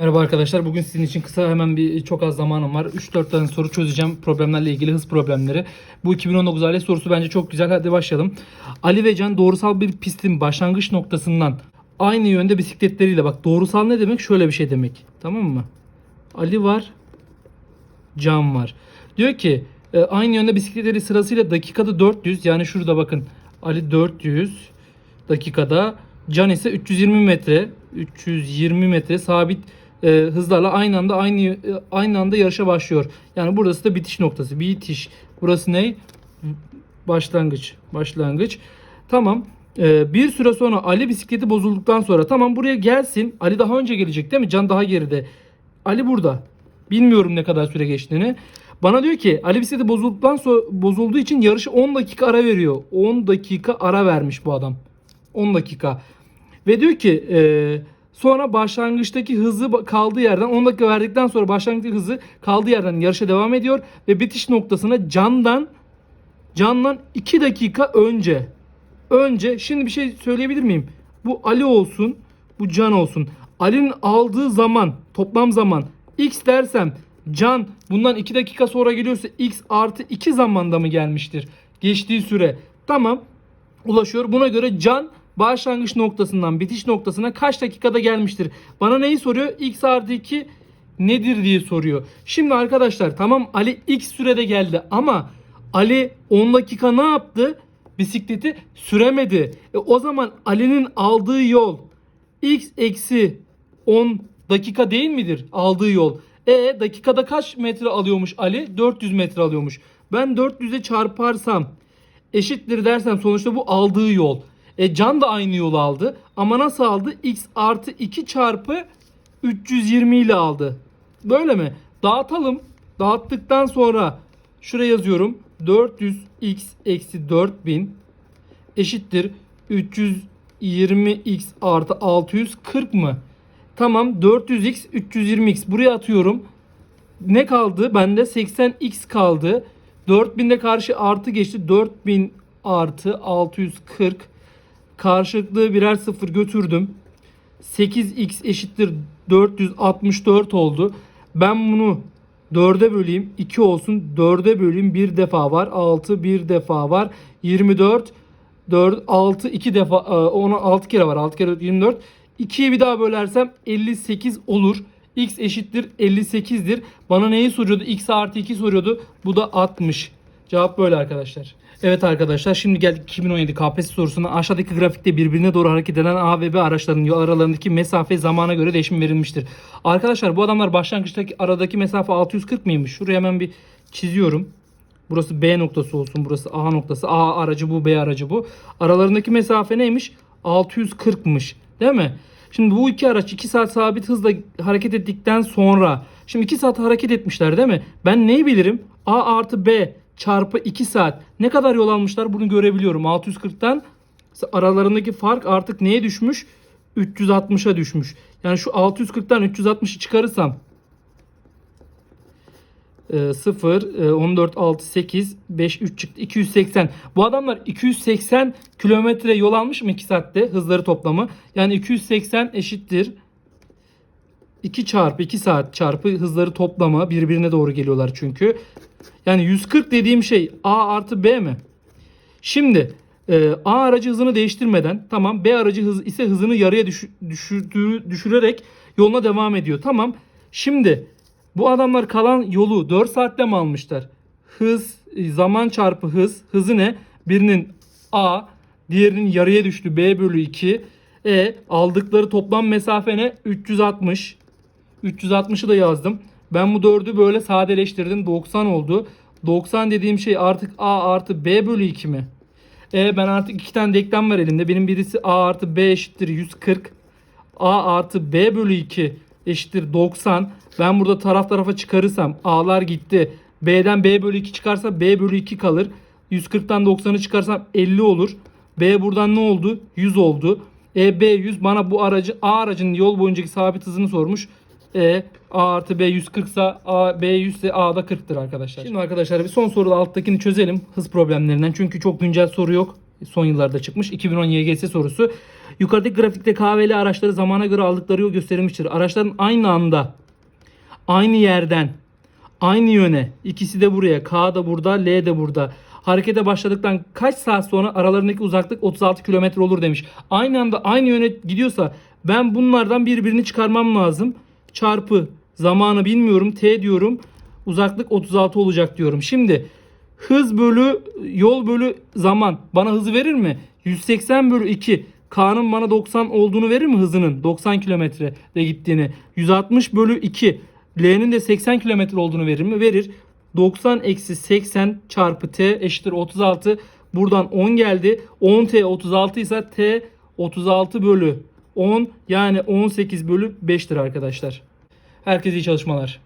Merhaba arkadaşlar. Bugün sizin için kısa hemen bir çok az zamanım var. 3-4 tane soru çözeceğim problemlerle ilgili hız problemleri. Bu 2019 ALES sorusu bence çok güzel. Hadi başlayalım. Ali ve Can doğrusal bir pistin başlangıç noktasından aynı yönde bisikletleriyle bak doğrusal ne demek? Şöyle bir şey demek. Tamam mı? Ali var. Can var. Diyor ki e, aynı yönde bisikletleri sırasıyla dakikada 400 yani şurada bakın Ali 400 dakikada Can ise 320 metre 320 metre sabit e, hızlarla aynı anda aynı e, aynı anda yarışa başlıyor. Yani burası da bitiş noktası. Bitiş. Burası ne? Başlangıç. Başlangıç. Tamam. E, bir süre sonra Ali bisikleti bozulduktan sonra tamam buraya gelsin. Ali daha önce gelecek değil mi? Can daha geride. Ali burada. Bilmiyorum ne kadar süre geçtiğini. Bana diyor ki Ali bisikleti bozulduktan sonra bozulduğu için yarışı 10 dakika ara veriyor. 10 dakika ara vermiş bu adam. 10 dakika. Ve diyor ki e, sonra başlangıçtaki hızı kaldığı yerden 10 dakika verdikten sonra başlangıçtaki hızı kaldığı yerden yarışa devam ediyor. Ve bitiş noktasına candan candan 2 dakika önce önce şimdi bir şey söyleyebilir miyim? Bu Ali olsun bu Can olsun. Ali'nin aldığı zaman toplam zaman x dersem Can bundan 2 dakika sonra geliyorsa x artı 2 zamanda mı gelmiştir? Geçtiği süre. Tamam ulaşıyor. Buna göre Can başlangıç noktasından bitiş noktasına kaç dakikada gelmiştir? Bana neyi soruyor? X artı 2 nedir diye soruyor. Şimdi arkadaşlar tamam Ali X sürede geldi ama Ali 10 dakika ne yaptı? Bisikleti süremedi. E o zaman Ali'nin aldığı yol X eksi 10 dakika değil midir aldığı yol? E dakikada kaç metre alıyormuş Ali? 400 metre alıyormuş. Ben 400'e çarparsam eşittir dersem sonuçta bu aldığı yol. E Can da aynı yolu aldı. Ama nasıl aldı? X artı 2 çarpı 320 ile aldı. Böyle mi? Dağıtalım. Dağıttıktan sonra şuraya yazıyorum. 400x eksi 4000 eşittir 320x artı 640 mı? Tamam 400x 320x buraya atıyorum. Ne kaldı? Bende 80x kaldı. 4000'de karşı artı geçti. 4000 artı 640 karşılıklı birer sıfır götürdüm. 8x eşittir 464 oldu. Ben bunu 4'e böleyim 2 olsun. 4'e böleyim 1 defa var. 6 bir defa var. 24 4 6 2 defa e, ona 6 kere var. 6 kere 24. 2'ye bir daha bölersem 58 olur. X eşittir 58'dir. Bana neyi soruyordu? X artı 2 soruyordu. Bu da 60. Cevap böyle arkadaşlar. Evet arkadaşlar şimdi geldik 2017 KPSS sorusuna. Aşağıdaki grafikte birbirine doğru hareket eden A ve B araçlarının yol aralarındaki mesafe zamana göre değişim verilmiştir. Arkadaşlar bu adamlar başlangıçtaki aradaki mesafe 640 mıymış? Şuraya hemen bir çiziyorum. Burası B noktası olsun. Burası A noktası. A aracı bu, B aracı bu. Aralarındaki mesafe neymiş? 640'mış. Değil mi? Şimdi bu iki araç 2 saat sabit hızla hareket ettikten sonra şimdi 2 saat hareket etmişler değil mi? Ben neyi bilirim? A artı B çarpı 2 saat ne kadar yol almışlar bunu görebiliyorum. 640'tan aralarındaki fark artık neye düşmüş? 360'a düşmüş. Yani şu 640'tan 360'ı çıkarırsam e, 0, e, 14, 6, 8, 5, 3 çıktı. 280. Bu adamlar 280 kilometre yol almış mı 2 saatte hızları toplamı? Yani 280 eşittir. 2 çarpı 2 saat çarpı hızları toplamı birbirine doğru geliyorlar çünkü. Yani 140 dediğim şey A artı B mi? Şimdi e, A aracı hızını değiştirmeden tamam B aracı hız ise hızını yarıya düş, düşürdüğü- düşürerek yoluna devam ediyor. Tamam. Şimdi bu adamlar kalan yolu 4 saatte mi almışlar? Hız, e, zaman çarpı hız. Hızı ne? Birinin A, diğerinin yarıya düştü B bölü 2. E aldıkları toplam mesafe ne? 360. 360'ı da yazdım. Ben bu 4'ü böyle sadeleştirdim. 90 oldu. 90 dediğim şey artık A artı B bölü 2 mi? E ben artık iki tane denklem var elimde. Benim birisi A artı B eşittir 140. A artı B bölü 2 eşittir 90. Ben burada taraf tarafa çıkarırsam A'lar gitti. B'den B bölü 2 çıkarsa B bölü 2 kalır. 140'tan 90'ı çıkarsam 50 olur. B buradan ne oldu? 100 oldu. E B 100 bana bu aracı A aracının yol boyuncaki sabit hızını sormuş. E A artı B 140 ise A, B 100 ise A da 40'tır arkadaşlar. Şimdi arkadaşlar bir son soruda alttakini çözelim hız problemlerinden. Çünkü çok güncel soru yok. Son yıllarda çıkmış. 2010 YGS sorusu. Yukarıdaki grafikte KVL araçları zamana göre aldıkları yol gösterilmiştir. Araçların aynı anda aynı yerden aynı yöne ikisi de buraya K da burada L de burada harekete başladıktan kaç saat sonra aralarındaki uzaklık 36 kilometre olur demiş. Aynı anda aynı yöne gidiyorsa ben bunlardan birbirini çıkarmam lazım. Çarpı zamanı bilmiyorum T diyorum uzaklık 36 olacak diyorum. Şimdi hız bölü yol bölü zaman bana hızı verir mi? 180 bölü 2 K'nın bana 90 olduğunu verir mi hızının? 90 kilometrede gittiğini. 160 bölü 2 L'nin de 80 kilometre olduğunu verir mi? Verir. 90 eksi 80 çarpı T eşittir 36. Buradan 10 geldi. 10 T 36 ise T 36 bölü 10 yani 18 bölü 5'tir arkadaşlar. Herkese iyi çalışmalar.